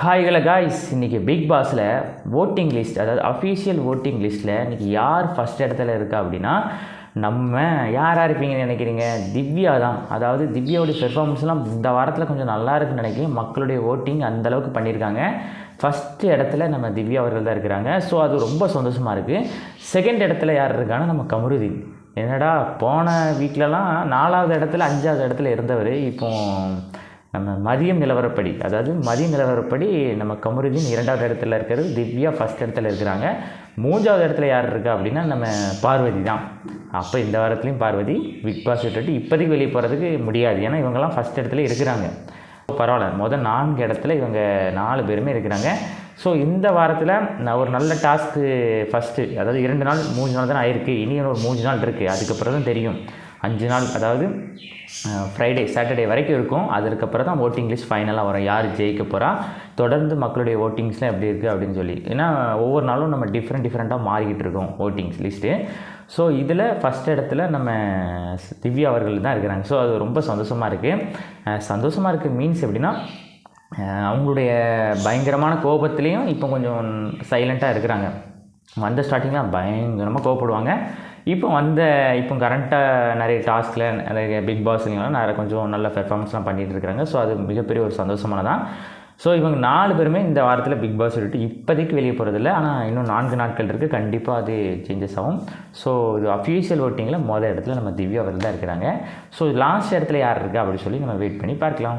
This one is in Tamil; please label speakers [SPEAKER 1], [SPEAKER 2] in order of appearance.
[SPEAKER 1] ஹாய் ஹாய்களை காய்ஸ் இன்றைக்கி பிக் பாஸில் ஓட்டிங் லிஸ்ட் அதாவது அஃபீஷியல் ஓட்டிங் லிஸ்ட்டில் இன்றைக்கி யார் ஃபஸ்ட் இடத்துல இருக்கா அப்படின்னா நம்ம யாராக இருப்பீங்கன்னு நினைக்கிறீங்க? திவ்யா தான். அதாவது திவ்யாவுடைய பெர்ஃபார்மன்ஸ்லாம் இந்த வாரத்தில் கொஞ்சம் நல்லா இருக்குன்னு நினைக்கிறேன். மக்களுடைய ஓட்டிங் அந்தளவுக்கு பண்ணியிருக்காங்க. ஃபஸ்ட்டு இடத்துல நம்ம திவ்யா அவர்கள் தான் இருக்கிறாங்க. ஸோ அது ரொம்ப சந்தோஷமாக இருக்குது செகண்ட் இடத்துல யார் இருக்காங்கன்னா நம்ம கமருதீன். என்னடா போன வீக்லலாம் நாலாவது இடத்துல அஞ்சாவது இடத்துல இருந்தவர். இப்போ நம்ம மதியம் நிலவரப்படி அதாவது மதிய நிலவரப்படி நம்ம கமருதீன் இரண்டாவது இடத்துல இருக்கிறது திவ்யா ஃபஸ்ட் இடத்துல இருக்கிறாங்க. மூன்றாவது இடத்துல யார் இருக்கா அப்படின்னா நம்ம பார்வதி தான். அப்போ இந்த வாரத்துலேயும் பார்வதி பிக் பாஸ் விட்டுட்டு இப்போதைக்கு வெளியே போகிறதுக்கு முடியாது. ஏன்னா இவங்கெல்லாம் ஃபஸ்ட் இடத்துல இருக்கிறாங்க. பரவாயில்ல முதல் நான்கு இடத்துல இவங்க நாலு பேருமே இருக்கிறாங்க. ஸோ இந்த வாரத்தில் நான் ஒரு நல்ல டாஸ்க்கு ஃபஸ்ட்டு அதாவது இரண்டு நாள் மூணு நாள் தான் ஆயிருக்கு. இனி ஒரு மூணு நாள் இருக்குது அதுக்கப்புறம் தான் தெரியும். அஞ்சு நாள் அதாவது ஃப்ரைடே சாட்டர்டே வரைக்கும் இருக்கும். அதுக்கப்புறம் தான் ஓட்டிங் லிஸ்ட் ஃபைனலாக வரும். யார் ஜெயிக்க போகிறா தொடர்ந்து மக்களுடைய ஓட்டிங்ஸ்லாம் எப்படி இருக்குது அப்படின்னு சொல்லி. ஏன்னா ஒவ்வொரு நாளும் நம்ம டிஃப்ரெண்ட் டிஃப்ரெண்ட்டாக மாறிக்கிட்டு இருக்கோம் ஓட்டிங்ஸ் லிஸ்ட்டு ஸோ இதில் ஃபஸ்ட் இடத்துல நம்ம திவ்யா அவர்கள் தான் இருக்கிறாங்க. ஸோ அது ரொம்ப சந்தோஷமாக இருக்குது சந்தோஷமாக இருக்குது மீன்ஸ் எப்படின்னா அவங்களுடைய பயங்கரமான கோபத்துலேயும் இப்போ கொஞ்சம் சைலண்ட்டாக இருக்கிறாங்க. வந்த ஸ்டார்டிங்கில் பயங்கரமாக கோவப்படுவாங்க. இப்போ வந்த இப்போ கரண்ட்டாக நிறைய டாஸ்கில் நிறைய பிக் பாஸ்லாம் நிறைய கொஞ்சம் நல்ல பெர்ஃபார்மன்ஸ்லாம் பண்ணிகிட்டு இருக்கிறாங்க. ஸோ அது மிகப்பெரிய ஒரு சந்தோஷமானதான். ஸோ இவங்க நாலு பேருமே இந்த வாரத்தில் பிக் பாஸ் விட்டு இப்போதைக்கு வெளியே போகிறதில்ல ஆனால் இன்னும் நான்கு நாட்கள் இருக்குது கண்டிப்பாக அது சேஞ்சஸ் ஆகும். ஸோ இது அஃபீஷியல் ஓட்டிங்கில் மொதல் இடத்துல நம்ம திவ்யா அவர்கள் தான் இருக்கிறாங்க ஸோ லாஸ்ட் இடத்துல யார் இருக்கா அப்படின்னு சொல்லி நம்ம வெயிட் பண்ணி பார்க்கலாம்.